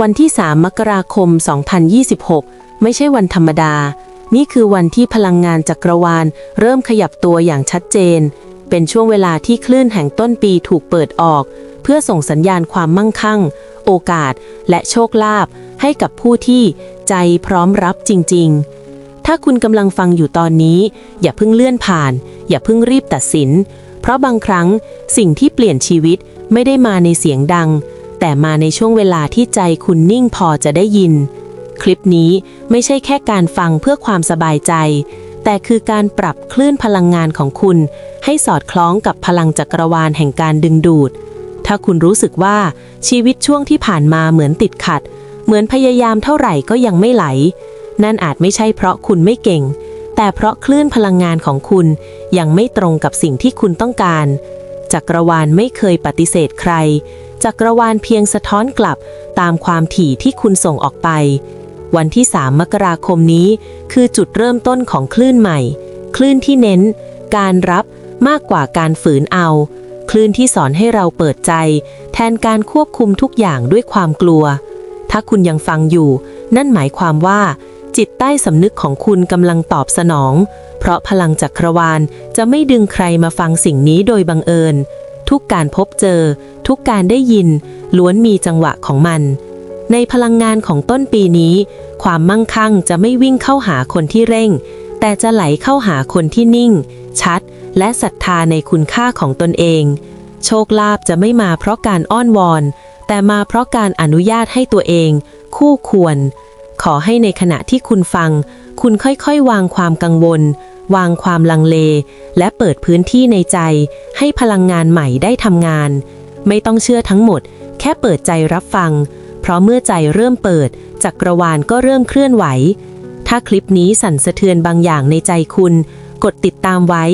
วันที่ 3 มกราคม 2026 ไม่ใช่วันธรรมดา นี่คือวันที่พลังงานจักรวาล เริ่มขยับตัวอย่างชัดเจน เป็นช่วงเวลาที่คลื่นแห่งต้นปีถูกเปิดออก เพื่อส่งสัญญาณความมั่งคั่ง โอกาส และโชคลาภให้กับผู้ที่ใจพร้อมรับจริง ๆ ถ้าคุณกำลังฟังอยู่ตอนนี้ อย่าเพิ่งเลื่อนผ่าน อย่าเพิ่งรีบตัดสิน เพราะบางครั้งสิ่งที่เปลี่ยนชีวิตไม่ได้มาในเสียงดัง แต่มาในช่วงเวลาที่ใจคุณนิ่งพอจะได้ยิน คลิปนี้ไม่ใช่แค่การฟังเพื่อความสบายใจ แต่คือการปรับคลื่นพลังงานของคุณ ให้สอดคล้องกับพลังจักรวาลแห่งการดึงดูด ถ้าคุณรู้สึกว่าชีวิตช่วงที่ผ่านมาเหมือนติดขัด เหมือนพยายามเท่าไหร่ก็ยังไม่ไหล นั่นอาจไม่ใช่เพราะคุณไม่เก่ง แต่เพราะคลื่นพลังงานของคุณ ยังไม่ตรงกับสิ่งที่คุณต้องการจักรวาลไม่เคยปฏิเสธใคร จักรวาลเพียงสะท้อนกลับตามความถี่ที่คุณส่งออกไป วันที่ 3 มกราคมนี้ คือจุดเริ่มต้นของคลื่นใหม่ คลื่นที่เน้น การรับมากกว่าการฝืนเอา คลื่นที่สอนให้เราเปิดใจ แทนการควบคุมทุกอย่างด้วยความกลัว ถ้าคุณยังฟังอยู่ นั่นหมายความว่า จิตใต้สำนึกของคุณกำลังตอบสนอง เพราะพลังจักรวาลจะไม่ดึงใครมาฟังสิ่งนี้โดยบังเอิญ ทุกการพบเจอ ทุกการได้ยิน ล้วนมีจังหวะของมัน ในพลังงานของต้นปีนี้ ความมั่งคั่งจะไม่วิ่งเข้าหาคนที่เร่ง แต่จะไหลเข้าหาคนที่นิ่ง ชัด และศรัทธาในคุณค่าของตนเอง โชคลาภจะไม่มาเพราะการอ้อนวอน แต่มาเพราะการอนุญาตให้ตัวเอง คู่ควร ขอให้ในขณะที่คุณฟัง คุณค่อยๆ วางความกังวล วางความลังเล และเปิดพื้นที่ในใจ ให้พลังงานใหม่ได้ทำงาน ไม่ต้องเชื่อทั้งหมด แค่เปิดใจรับฟัง เพราะเมื่อใจเริ่มเปิด จักรวาลก็เริ่มเคลื่อนไหว ถ้าคลิปนี้สั่นสะเทือนบางอย่างในใจคุณ กดติดตามไว้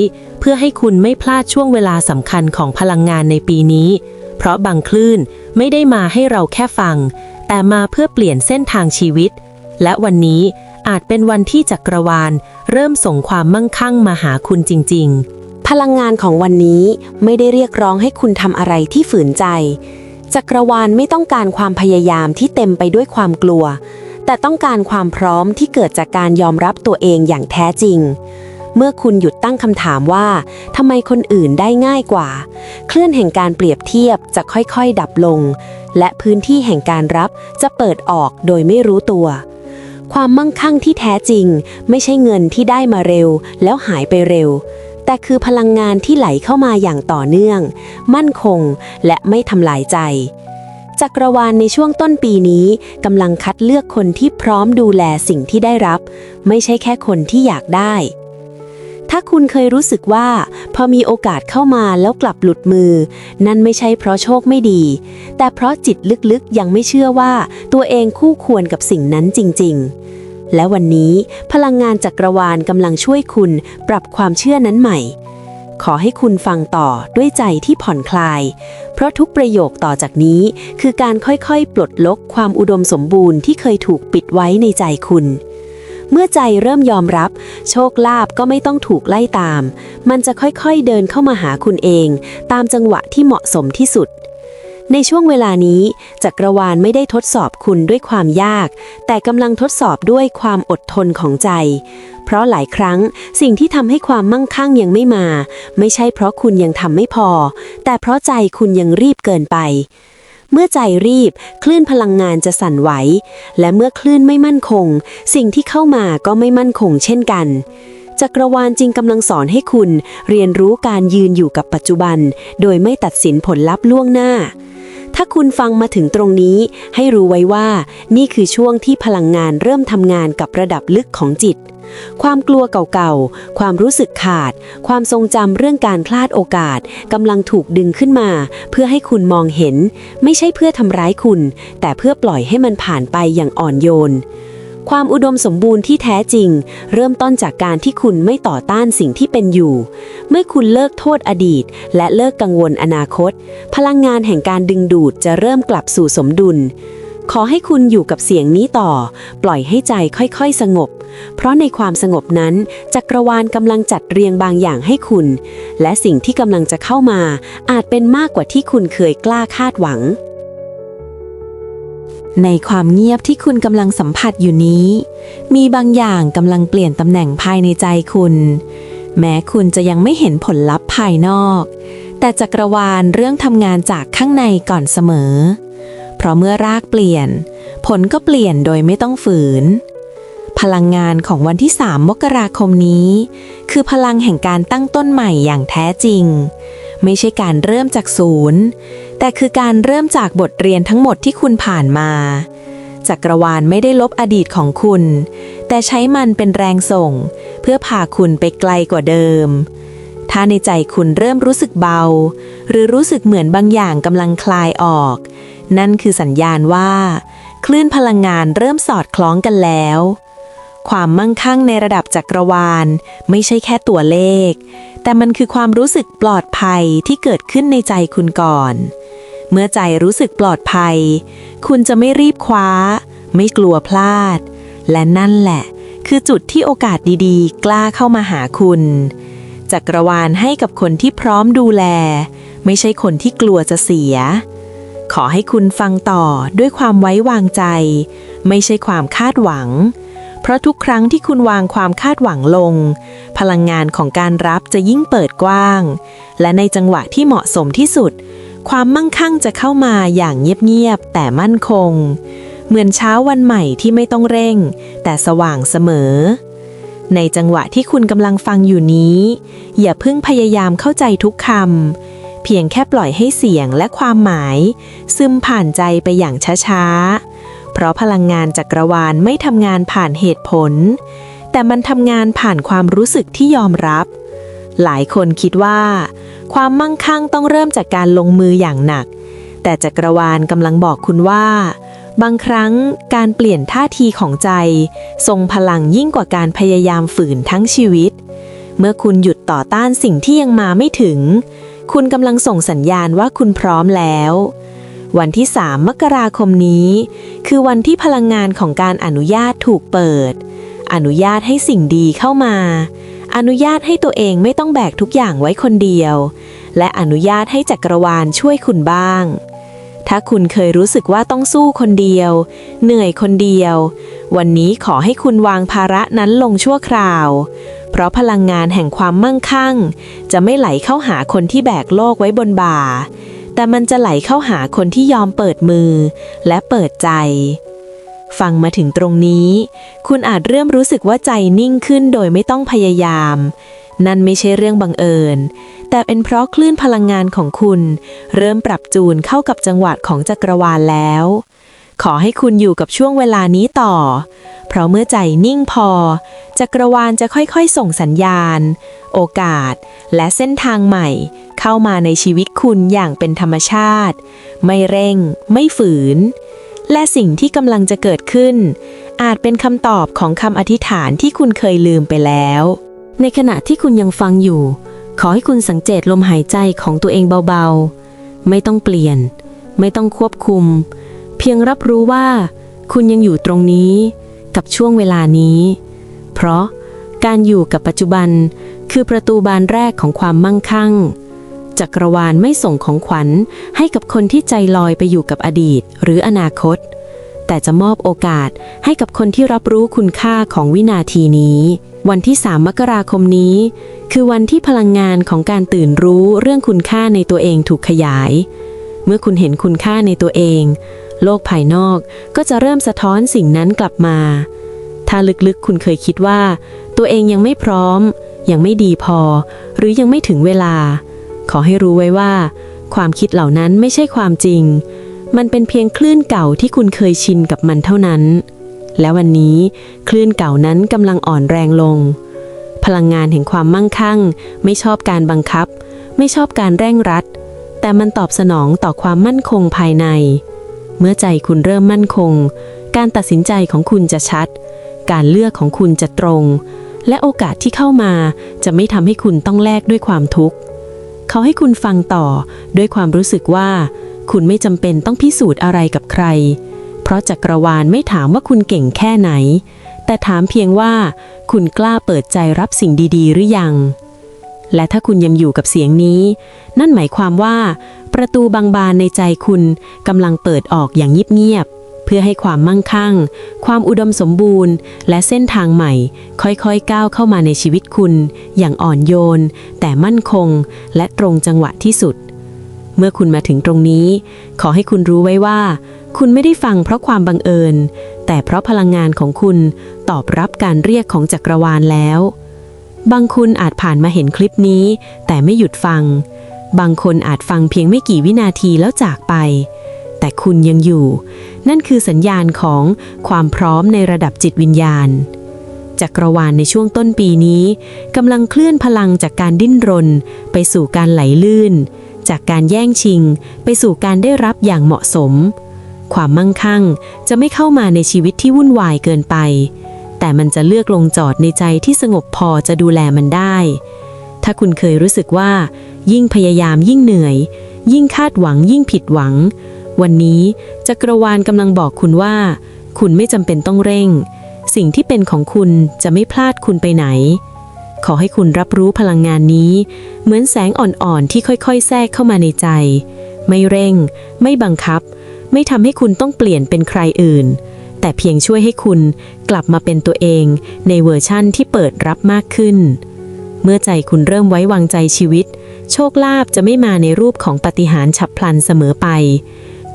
เพื่อให้คุณไม่พลาดช่วงเวลาสำคัญของพลังงานในปีนี้ เพราะบางคลื่นไม่ได้มาให้เราแค่ฟัง แต่มาเพื่อเปลี่ยนเส้นทางชีวิต และวันนี้อาจเป็นวันที่จักรวาล เริ่มส่งความมั่งคั่งมาหาคุณจริง ๆ พลังงานของวันนี้ไม่ได้เรียกร้องให้คุณทำอะไรที่ฝืนใจ จักรวาลไม่ต้องการความพยายามที่เต็มไปด้วยความกลัว แต่ต้องการความพร้อมที่เกิดจากการยอมรับตัวเองอย่างแท้จริง เมื่อคุณหยุดตั้งคำถามว่าทำไมคนอื่นได้ง่ายกว่า เคลื่อนแห่งการเปรียบเทียบจะค่อยๆ ดับลง และพื้นที่แห่งการรับจะเปิดออกโดยไม่รู้ตัว ความมั่งคั่งที่แท้จริง ไม่ใช่เงินที่ได้มาเร็ว แล้วหายไปเร็ว แต่คือพลังงานที่ไหลเข้ามาอย่างต่อเนื่อง มั่นคง และไม่ทำลายใจจักรวาลในช่วงต้นปีนี้กำลังคัดเลือกคนที่พร้อมดูแลสิ่งที่ได้รับ ไม่ใช่แค่คนที่อยากได้ ถ้าคุณเคยรู้สึกว่า พอมีโอกาสเข้ามาแล้วกลับหลุดมือ นั่นไม่ใช่เพราะโชคไม่ดี แต่เพราะจิตลึกๆ ยังไม่เชื่อว่าตัวเองคู่ควรกับสิ่งนั้นจริง ๆ และวันนี้พลังงานจักรวาลกำลังช่วยคุณปรับความเชื่อนั้นใหม่ ขอให้คุณฟังต่อด้วยใจที่ผ่อนคลาย เพราะทุกประโยคต่อจากนี้ คือการค่อยๆ ปลดล็อกความอุดมสมบูรณ์ที่เคยถูกปิดไว้ในใจคุณ เมื่อใจเริ่มยอมรับ โชคลาภก็ไม่ต้องถูกไล่ตาม มันจะค่อยๆเดินเข้ามาหาคุณเอง ตามจังหวะที่เหมาะสมที่สุด ในช่วงเวลานี้ จักรวาลไม่ได้ทดสอบคุณด้วยความยาก แต่กำลังทดสอบด้วยความอดทนของใจ เพราะหลายครั้งสิ่งที่ทำให้ความมั่งคั่งยังไม่มา ไม่ใช่เพราะคุณยังทำไม่พอ แต่เพราะใจคุณยังรีบเกินไป เมื่อใจรีบ คลื่นพลังงานจะสั่นไหว และเมื่อคลื่นไม่มั่นคง สิ่งที่เข้ามาก็ไม่มั่นคงเช่นกันจักรวาลจริงกำลังสอนให้คุณ เรียนรู้การยืนอยู่กับปัจจุบัน โดยไม่ตัดสินผลลัพธ์ล่วงหน้า ถ้าคุณฟังมาถึงตรงนี้ ให้รู้ไว้ว่า นี่คือช่วงที่พลังงานเริ่มทำงานกับระดับลึกของจิต ความกลัวเก่าๆ ความรู้สึกขาด ความทรงจำเรื่องการพลาดโอกาสกำลังถูกดึงขึ้นมา เพื่อให้คุณมองเห็น ไม่ใช่เพื่อทำร้ายคุณ แต่เพื่อปล่อยให้มันผ่านไปอย่างอ่อนโยน ความอุดมสมบูรณ์ที่แท้จริง เริ่มต้นจากการที่คุณไม่ต่อต้านสิ่งที่เป็นอยู่ เมื่อคุณเลิกโทษอดีต และเลิกกังวลอนาคต พลังงานแห่งการดึงดูดจะเริ่มกลับสู่สมดุล ขอให้คุณอยู่กับเสียงนี้ต่อ ปล่อยให้ใจค่อยๆสงบ เพราะในความสงบนั้น จักรวาลกำลังจัดเรียงบางอย่างให้คุณ และสิ่งที่กำลังจะเข้ามา อาจเป็นมากกว่าที่คุณเคยกล้าคาดหวัง ในความเงียบที่คุณกำลังสัมผัสอยู่นี้ มีบางอย่างกำลังเปลี่ยนตำแหน่งภายในใจคุณ แม้คุณจะยังไม่เห็นผลลัพธ์ภายนอก แต่จักรวาลเรื่องทำงานจากข้างในก่อนเสมอ เพราะเมื่อรากเปลี่ยน ผลก็เปลี่ยนโดยไม่ต้องฝืน พลังงานของวันที่ 3 มกราคมนี้ คือพลังแห่งการตั้งต้นใหม่อย่างแท้จริง ไม่ใช่การเริ่มจากศูนย์ แต่คือการเริ่มจากบทเรียนทั้งหมดที่คุณผ่านมา จักรวาลไม่ได้ลบอดีตของคุณ แต่ใช้มันเป็นแรงส่ง เพื่อพาคุณไปไกลกว่าเดิม ถ้าในใจคุณเริ่มรู้สึกเบา หรือรู้สึกเหมือนบางอย่างกำลังคลายออก นั่นคือสัญญาณว่า คลื่นพลังงานเริ่มสอดคล้องกันแล้วความมั่งคั่งในระดับจักรวาล ไม่ใช่แค่ตัวเลข แต่มันคือความรู้สึกปลอดภัยที่เกิดขึ้นในใจคุณก่อน เมื่อใจรู้สึกปลอดภัย คุณจะไม่รีบคว้า ไม่กลัวพลาด และนั่นแหละ คือจุดที่โอกาสดีๆ กล้าเข้ามาหาคุณจักรวาลให้กับคนที่พร้อมดูแล ไม่ใช่คนที่กลัวจะเสีย ขอให้คุณฟังต่อด้วยความไว้วางใจ ไม่ใช่ความคาดหวัง เพราะทุกครั้งที่คุณวางความคาดหวังลง พลังงานของการรับจะยิ่งเปิดกว้าง และในจังหวะที่เหมาะสมที่สุด ความมั่งคั่งจะเข้ามาอย่างเงียบๆแต่มั่นคง เหมือนเช้าวันใหม่ที่ไม่ต้องเร่ง แต่สว่างเสมอ ในจังหวะที่คุณกำลังฟังอยู่นี้ อย่าเพิ่งพยายามเข้าใจทุกคำเพียงแค่ปล่อยให้เสียงและความหมาย ซึมผ่านใจไปอย่างช้าๆ เพราะพลังงานจักรวาลไม่ทำงานผ่านเหตุผล แต่มันทำงานผ่านความรู้สึกที่ยอมรับ หลายคนคิดว่า ความมั่งคั่งต้องเริ่มจากการลงมืออย่างหนัก แต่จักรวาลกำลังบอกคุณว่า บางครั้งการเปลี่ยนท่าทีของใจ ทรงพลังยิ่งกว่าการพยายามฝืนทั้งชีวิต เมื่อคุณหยุดต่อต้านสิ่งที่ยังมาไม่ถึง คุณกำลังส่งสัญญาณว่าคุณพร้อมแล้ว วันที่ 3 มกราคมนี้ คือวันที่พลังงานของการอนุญาตถูกเปิด อนุญาตให้สิ่งดีเข้ามา อนุญาตให้ตัวเองไม่ต้องแบกทุกอย่างไว้คนเดียว และอนุญาตให้จักรวาลช่วยคุณบ้าง ถ้าคุณเคยรู้สึกว่าต้องสู้คนเดียว เหนื่อยคนเดียว วันนี้ขอให้คุณวางภาระนั้นลงชั่วคราว เพราะพลังงานแห่งความมั่งคั่ง จะไม่ไหลเข้าหาคนที่แบกโลกไว้บนบ่า แต่มันจะไหลเข้าหาคนที่ยอมเปิดมือ และเปิดใจ ฟังมาถึงตรงนี้ คุณอาจเริ่มรู้สึกว่าใจนิ่งขึ้นโดยไม่ต้องพยายาม นั่นไม่ใช่เรื่องบังเอิญ แต่เป็นเพราะคลื่นพลังงานของคุณ เริ่มปรับจูนเข้ากับจังหวะของจักรวาลแล้ว ขอให้คุณอยู่กับช่วงเวลานี้ต่อ เพราะเมื่อใจนิ่งพอ จักรวาลจะค่อยๆ ส่งสัญญาณ โอกาส และเส้นทางใหม่ เข้ามาในชีวิตคุณอย่างเป็นธรรมชาติ ไม่เร่ง ไม่ฝืน และสิ่งที่กำลังจะเกิดขึ้น อาจเป็นคำตอบของคำอธิษฐานที่คุณเคยลืมไปแล้ว ในขณะที่คุณยังฟังอยู่ ขอให้คุณสังเกตลมหายใจของตัวเองเบาๆ ไม่ต้องเปลี่ยน ไม่ต้องควบคุม เพียงรับรู้ว่า คุณยังอยู่ตรงนี้ กับช่วงเวลานี้ เพราะการอยู่กับปัจจุบัน คือประตูบานแรกของความมั่งคั่ง จักรวาลไม่ส่งของขวัญ ให้กับคนที่ใจลอยไปอยู่กับอดีต หรืออนาคต แต่จะมอบโอกาสให้กับคนที่รับรู้คุณค่าของวินาทีนี้ วันที่ 3 มกราคมนี้ คือวันที่พลังงานของการตื่นรู้เรื่องคุณค่าในตัวเองถูกขยาย เมื่อคุณเห็นคุณค่าในตัวเอง โลกภายนอกก็จะเริ่มสะท้อนสิ่งนั้นกลับมา ถ้าลึกๆคุณเคยคิดว่า ตัวเองยังไม่พร้อม ยังไม่ดีพอ หรือยังไม่ถึงเวลา ขอให้รู้ไว้ว่า ความคิดเหล่านั้นไม่ใช่ความจริง มันเป็นเพียงคลื่นเก่าที่คุณเคยชินกับมันเท่านั้น และวันนี้คลื่นเก่านั้นกำลังอ่อนแรงลง พลังงานแห่งความมั่งคั่ง ไม่ชอบการบังคับ ไม่ชอบการเร่งรัด แต่มันตอบสนองต่อความมั่นคงภายใน เมื่อใจคุณเริ่มมั่นคง การตัดสินใจของคุณจะชัด การเลือกของคุณจะตรง และโอกาสที่เข้ามาจะไม่ทำให้คุณต้องแลกด้วยความทุกข์ เขาให้คุณฟังต่อ ด้วยความรู้สึกว่า คุณไม่จำเป็นต้องพิสูจน์อะไรกับใคร เพราะจักรวาลไม่ถามว่าคุณเก่งแค่ไหน แต่ถามเพียงว่า คุณกล้าเปิดใจรับสิ่งดี ๆ หรือยัง และถ้าคุณยังอยู่กับเสียงนี้ นั่นหมายความว่า ประตูบางบานในใจคุณกำลังเปิดออกอย่างเงียบๆ เพื่อให้ความมั่งคั่ง ความอุดมสมบูรณ์ และเส้นทางใหม่ ค่อยๆก้าวเข้ามาในชีวิตคุณ อย่างอ่อนโยน แต่มั่นคง และตรงจังหวะที่สุด เมื่อคุณมาถึงตรงนี้ ขอให้คุณรู้ไว้ว่า คุณไม่ได้ฟังเพราะความบังเอิญ แต่เพราะพลังงานของคุณตอบรับการเรียกของจักรวาลแล้ว บางคุณอาจผ่านมาเห็นคลิปนี้ แต่ไม่หยุดฟัง บางคนอาจฟังเพียงไม่กี่วินาทีแล้วจากไป แต่คุณยังอยู่ นั่นคือสัญญาณของความพร้อมในระดับจิตวิญญาณ จักรวาลในช่วงต้นปีนี้กำลังเคลื่อนพลังจากการดิ้นรน ไปสู่การไหลลื่น จากการแย่งชิง ไปสู่การได้รับอย่างเหมาะสม ความมั่งคั่งจะไม่เข้ามาในชีวิตที่วุ่นวายเกินไป แต่มันจะเลือกลงจอดในใจที่สงบพอจะดูแลมันได้ ถ้าคุณเคยรู้สึกว่า ยิ่งพยายามยิ่งเหนื่อยยิ่งคาดหวังยิ่งผิดหวัง วันนี้จักรวาลกำลังบอกคุณว่า คุณไม่จำเป็นต้องเร่ง สิ่งที่เป็นของคุณจะไม่พลาดคุณไปไหน ขอให้คุณรับรู้พลังงานนี้ เหมือนแสงอ่อนๆที่ค่อยๆ แทรกเข้ามาในใจ ไม่เร่ง ไม่บังคับ ไม่ทำให้คุณต้องเปลี่ยนเป็นใครอื่น แต่เพียงช่วยให้คุณกลับมาเป็นตัวเองในเวอร์ชั่นที่เปิดรับมากขึ้น เมื่อใจคุณเริ่มไว้วางใจชีวิตโชคลาภจะไม่มาในรูปของปฏิหารฉับพลันเสมอไป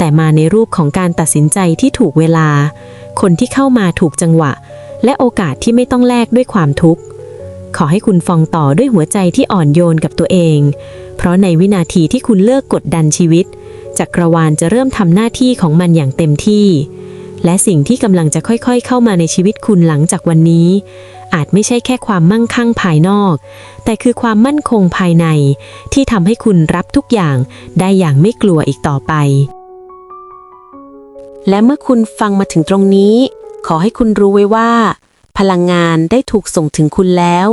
แต่มาในรูปของการตัดสินใจที่ถูกเวลา คนที่เข้ามาถูกจังหวะ และโอกาสที่ไม่ต้องแลกด้วยความทุกข์ ขอให้คุณฟองต่อด้วยหัวใจที่อ่อนโยนกับตัวเอง เพราะในวินาทีที่คุณเลิกกดดันชีวิต จักรวาลจะเริ่มทำหน้าที่ของมันอย่างเต็มที่ และสิ่งที่กำลังจะค่อยๆ เข้ามาในชีวิตคุณหลังจากวันนี้ อาจไม่ใช่แค่ความมั่งคั่งภายนอก แต่คือความมั่นคงภายใน ที่ทำให้คุณรับทุกอย่างได้อย่างไม่กลัวอีกต่อไป และเมื่อคุณฟังมาถึงตรงนี้ ขอให้คุณรู้ไว้ว่า พลังงานได้ถูกส่งถึงคุณแล้ว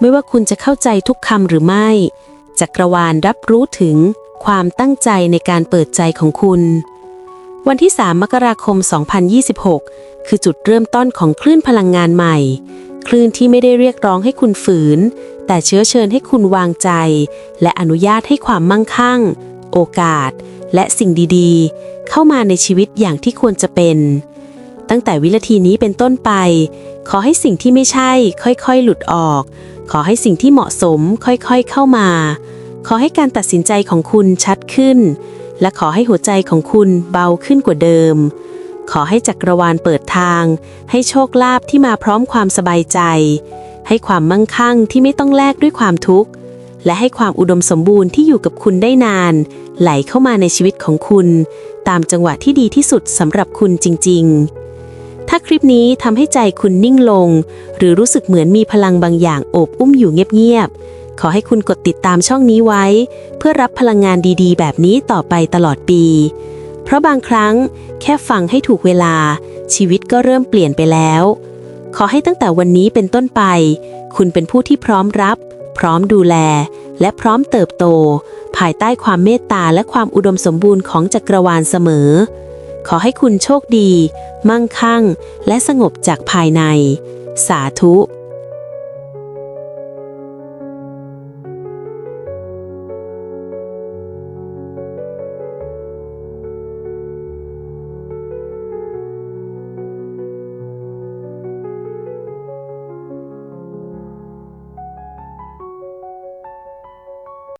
ไม่ว่าคุณจะเข้าใจทุกคำหรือไม่ จักรวาลรับรู้ถึงความตั้งใจในการเปิดใจของคุณ วันที่ 3 มกราคม 2026 คือจุดเริ่มต้นของคลื่นพลังงานใหม่ คลื่นที่ไม่ได้เรียกร้องให้คุณฝืน แต่เชื้อเชิญให้คุณวางใจ และอนุญาตให้ความมั่งคั่ง โอกาส และสิ่งดีๆ เข้ามาในชีวิตอย่างที่ควรจะเป็น ตั้งแต่วินาทีนี้เป็นต้นไป ขอให้สิ่งที่ไม่ใช่ ค่อยๆ หลุดออก ขอให้สิ่งที่เหมาะสมค่อยๆเข้ามา ขอให้การตัดสินใจของคุณชัดขึ้น และขอให้หัวใจของคุณเบาขึ้นกว่าเดิม ขอให้จักรวาลเปิดทาง ให้โชคลาภที่มาพร้อมความสบายใจ ให้ความมั่งคั่งที่ไม่ต้องแลกด้วยความทุกข์ และให้ความอุดมสมบูรณ์ที่อยู่กับคุณได้นาน ไหลเข้ามาในชีวิตของคุณ ตามจังหวะที่ดีที่สุดสำหรับคุณจริง ๆ ถ้าคลิปนี้ทำให้ใจคุณนิ่งลง หรือรู้สึกเหมือนมีพลังบางอย่างโอบอุ้มอยู่เงียบๆขอให้คุณกดติดตามช่องนี้ไว้ เพื่อรับพลังงานดีๆ แบบนี้ต่อไปตลอดปี เพราะบางครั้งแค่ฟังให้ถูกเวลา ชีวิตก็เริ่มเปลี่ยนไปแล้ว ขอให้ตั้งแต่วันนี้เป็นต้นไป คุณเป็นผู้ที่พร้อมรับ พร้อมดูแล และพร้อมเติบโต ภายใต้ความเมตตาและความอุดมสมบูรณ์ของจักรวาลเสมอ ขอให้คุณโชคดี มั่งคั่ง และสงบจากภายใน สาธุ